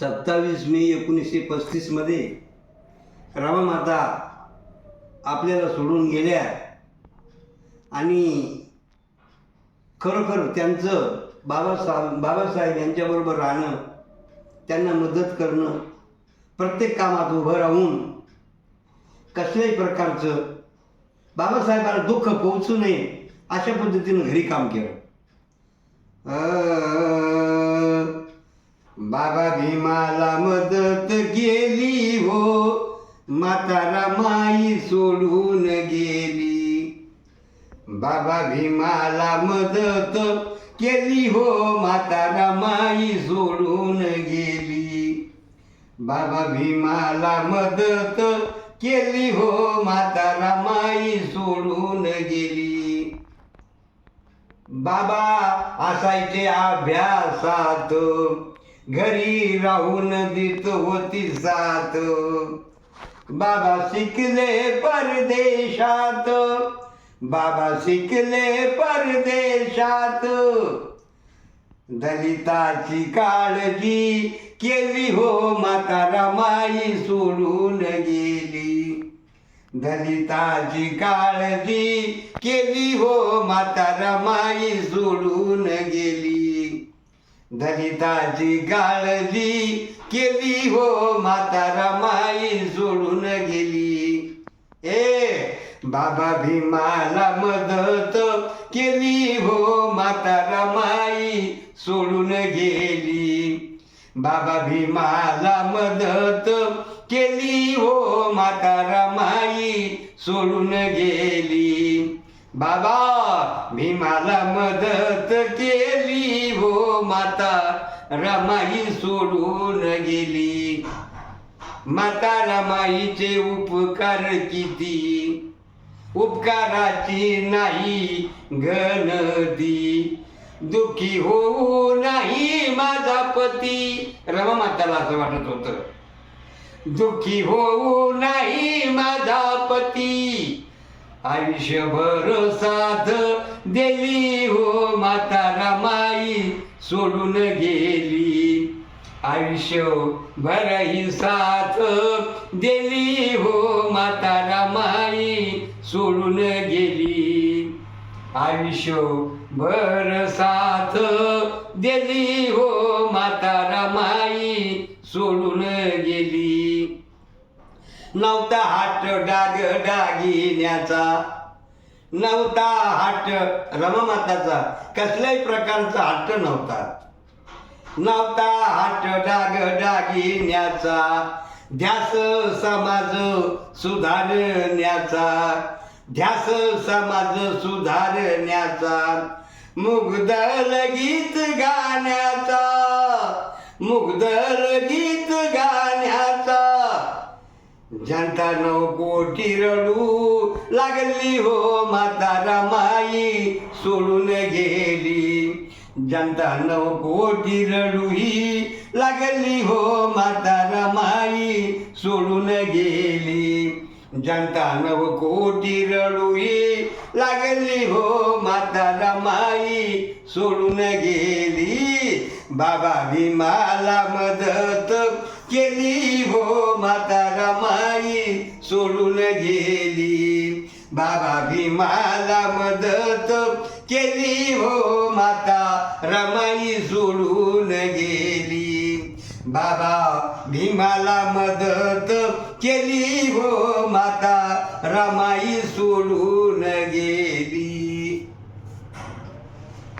सत्तावीस मे एकोणीसशे पस्तीसमध्ये रामामाता आपल्याला सोडून गेल्या. आणि खरोखर त्यांचं बाबासाहेब बाबासाहेब यांच्याबरोबर राहणं त्यांना मदत करणं प्रत्येक कामात उभं राहून कसल्याही प्रकारचं बाबासाहेबांना दुःख पोहोचू नये अशा पद्धतीनं घरी काम केलं. बाबा भीमाला मदत गेली हो. म्हातारा माई सोडून गेली. बाबा भीमाला मदत केली हो. म्हातारा माई सोडून गेली. बाबा भीमाला मदत केली हो. म्हातारा माई सोडून गेली. बाबा असायचे अभ्यासात. घरी राहून देत होती साथ बाबा शिकले परदेशात. बाबा शिकले परदेशात. दलिताची काळजी केली हो माता माई सोडून गेली. दलिताची काळजी केली हो माता माई सोडून गेली. दलिताची गाळजी केली हो म्हातारा माई सोडून गेली. ए बाबा भीमाला मदत केली हो म्हातारा माई सोडून गेली. बाबा भीमाला मदत केली हो म्हातारा माई सोडून गेली. बाबा भीमाला मदत केली हो माता. रमाई सोडून गेली. माता रमाईचे उपकार किती? उपकाराची नाही घनदी दुखी होऊ नाही माझा पती. रमा माताला असं वाटत होतं. दुखी होऊ नाही माझा पती. आयुष्यभर साथ दिली हो माता रमाई सोडून गेली. आयुष्यभर ही साथ दिली हो माता रमाई सोडून गेली. आयुष्यभर साथ दिली हो माता रमाई सोडून गेली. नव्हता हाट डाग डागिन्याचा. नव्हता हाट रममाताचा. कसल्याही प्रकारचा हाट नव्हता. नव्हता हाट डाग डागिन्याचा. ध्यास समाज सुधारण्याचा. ध्यास समाज सुधारण्याचा. मुग्धल गीत गाण्याचा. मुग्धल गीत जनतानव कोटी रडू लागली हो माता माई सोडून गेली. जनता कोटी रडू ही लागली हो माता माई सोडून गेली. जनता नव कोटी रडू ही लागली हो माता माई सोडून गेली. बाबा भीमाला मदत केली हो माता गेली. बाबा भीमाला मदत केली हो माता रमाई सोडून गेली. बाबा भीमाला मदत केली हो माता रमाई सोडून